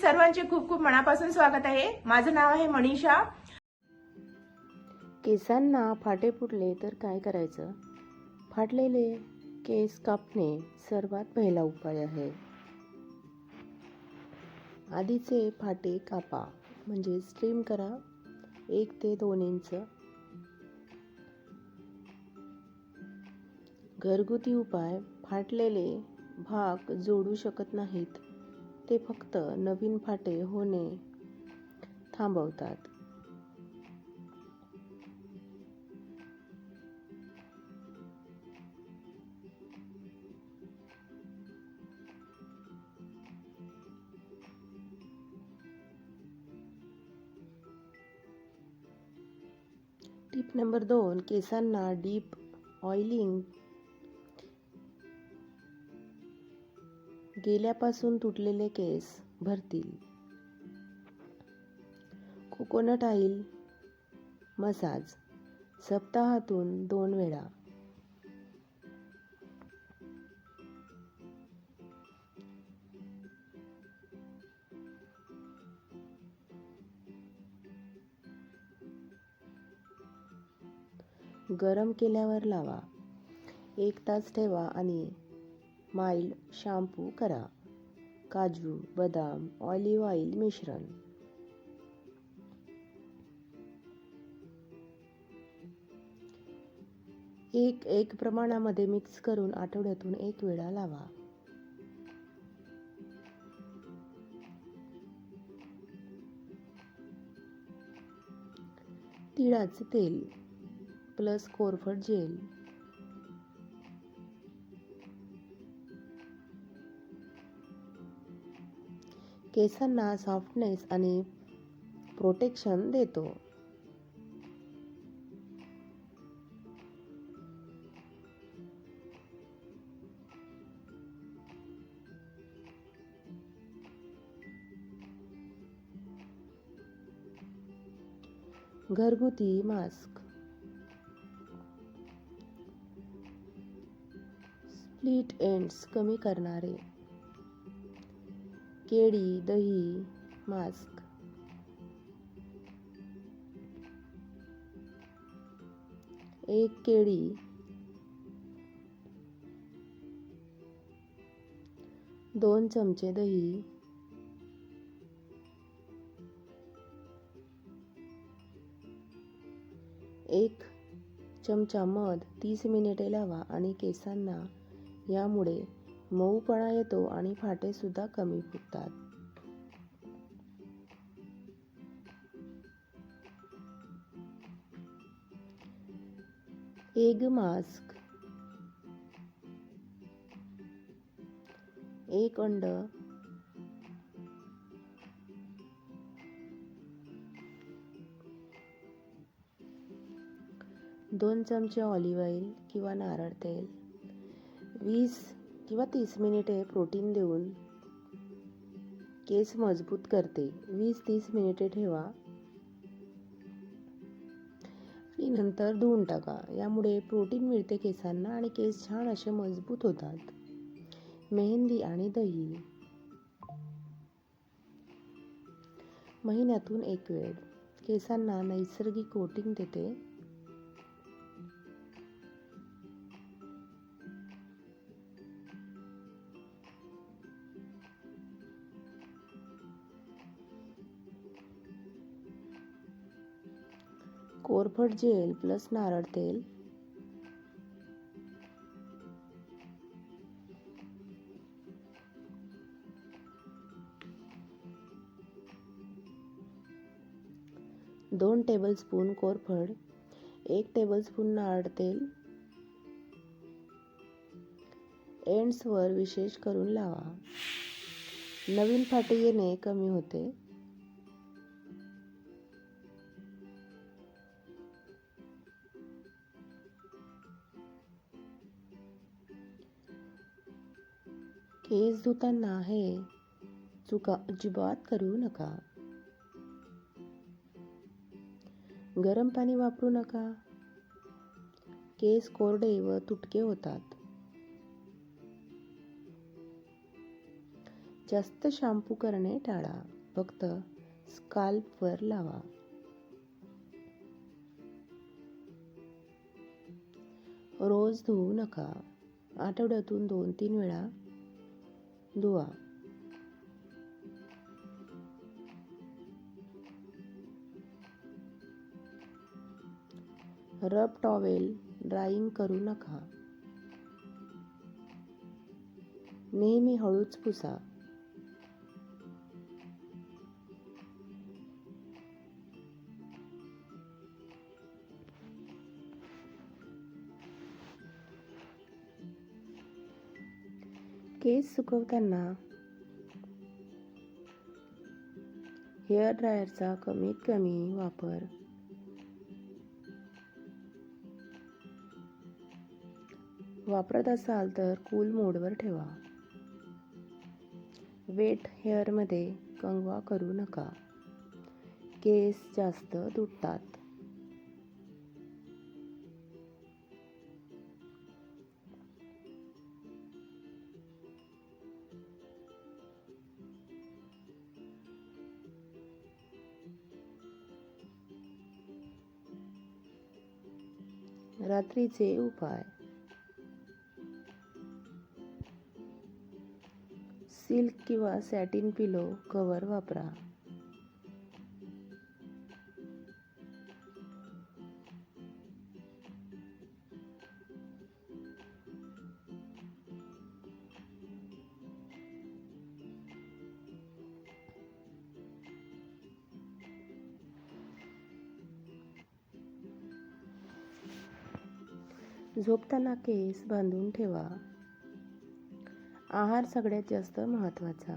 सर्वांचे खूप खूप मनापासून स्वागत आहे. माझं नाव आहे मनीषा. केसांना फाटे फुटले तर काय करायचं? फाटलेले केस कापणे सर्वात पहिला उपाय आहे. आधीचे फाटे कापा म्हणजे स्ट्रीम करा एक ते दोन इंच. घरगुती उपाय फाटलेले भाग जोडू शकत नाहीत. ते फक्त नवीन फाटे होणे थांबवतात. टिप नंबर दोन केसांना डीप ऑइलिंग गेल्यापासून तुटलेले केस भरतील. कोकोनट ऑइल मसाज सप्ताहातून दोन वेळा. गरम केल्यावर लावा. एक तास ठेवा आणि माइल्ड शॅम्पू करा काजू बदाम ऑलिव्ह ऑइल मिश्रण एक एक प्रमाणामध्ये मिक्स करून आठवड्यातून एक वेळा लावा. तिळाचे तेल प्लस कोरफड जेल. केसांना सॉफ्टनेस आणि प्रोटेक्शन देतो. घरगुती मास्क स्प्लिट एंड्स कमी करणारे. केळी दही मास्क. एक केळी. दोन चमचे दही. एक चमचा मध तीस मिनिटे लावा आणि केसांना यामुळे मऊपणा येतो आणि फाटेसुद्धा कमी फुटतात. Egg mask. एक अंड. दोन चमचे ऑलिव्ह ऑइल किंवा नारळ तेल. वीस किंवा तीस मिनिटे प्रोटीन देऊन केस मजबूत करते. वीस तीस मिनिटे ठेवा. आणि नंतर धुवून टाका. यामुळे प्रोटीन मिळते केसांना आणि केस छान असे मजबूत होतात. मेहंदी आणि दही. महिन्यातून एक वेळ. केसांना नैसर्गिक कोटिंग देते. कोरफड जेल प्लस नारळ तेल. दोन टेबलस्पून कोरफड एक टेबलस्पून नारळ तेल. एंड्सवर विशेष करून लावा. नवीन फाटी येणे कमी होते. केस धुताना हे चुका अजिबात करू नका. गरम पाणी वापरू नका. केस कोरडे व तुटके होतात. जास्त शॅम्पू करणे टाळा. फक्त स्काल्पवर लावा. रोज धुवू नका. आठवड्यातून दोन तीन वेळा धुवा रब टॉवेल ड्राईंग करू नका. नेहमी हळूच पुसा. केस सुकवताना. हेअर ड्रायरचा कमीत कमी वापर. वापरत असाल तर कूल मोडवर ठेवा. वेट हेअरमध्ये कंगवा करू नका. केस जास्त तुटतात. रात्रीचे उपाय. सिल्क किंवा सॅटिन पिलो कवर वापरा. झोपताना केस बांधून ठेवा. आहार सगळ्यात जास्त महत्त्वाचा.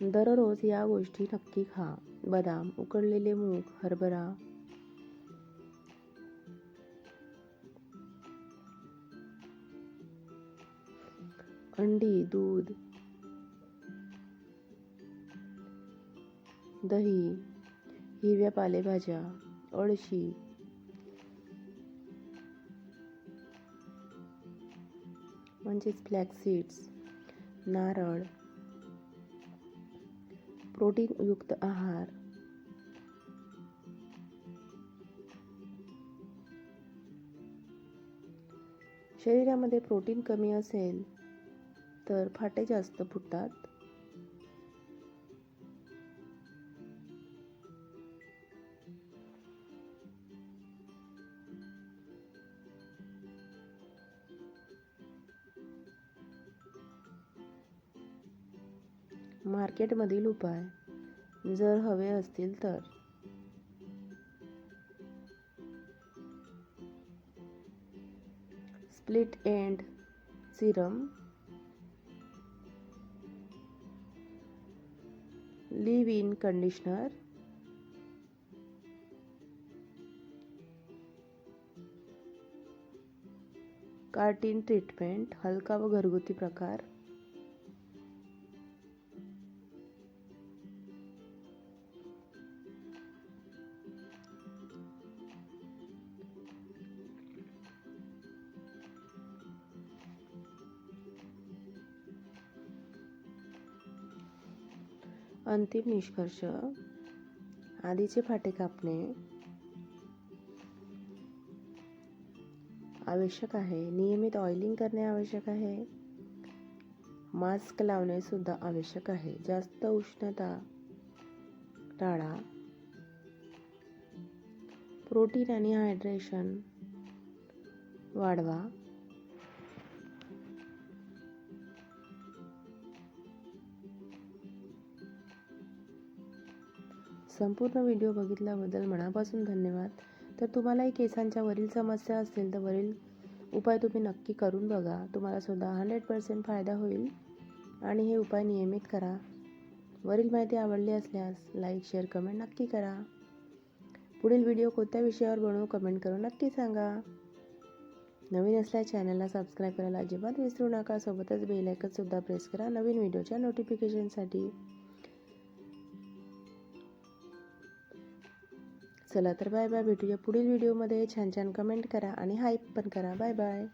दररोज या गोष्टी नक्की खा. बदाम उकडलेले मूग हरभरा अंडी दूध दही हिरव्या पालेभाज्या अळशी म्हणजेच फ्लॅक्सीड्स नारळ प्रोटीनयुक्त आहार शरीरामध्ये प्रोटीन कमी असेल तर फाटे जास्त फुटतात. मार्केटमधील उपाय जर हवे असतील तर. Split end serum. Leave in conditioner. Keratin treatment हलका व घरगुती प्रकार. अंतिम निष्कर्ष आधीचे फाटे कापणे आवश्यक आहे. नियमित ऑइलिंग करणे आवश्यक आहे. मास्क लावणे सुद्धा आवश्यक आहे. जास्त उष्णता टाळा. प्रोटीन आणि हायड्रेशन वाढवा. संपूर्ण व्हिडिओ बघितल्याबद्दल मनापासून धन्यवाद. तर तुम्हालाही केसांच्या वरील समस्या असतील तर वरील उपाय तुम्ही नक्की करून बघा. तुम्हालासुद्धा हंड्रेड पर्सेंट फायदा होईल. आणि हे उपाय नियमित करा. वरील माहिती आवडली असल्यास लाईक शेअर कमेंट नक्की करा. पुढील व्हिडिओ कोणत्या विषयावर बनवू कमेंट करून नक्की सांगा. नवीन असल्या चॅनलला सबस्क्राईब करायला अजिबात विसरू नका. सोबतच बेल सुद्धा प्रेस करा नवीन व्हिडिओच्या नोटिफिकेशनसाठी चला तर बाय बाय भेटूया पुढील व्हिडिओमध्ये छान छान कमेंट करा आणि हाईप पण करा. Bye bye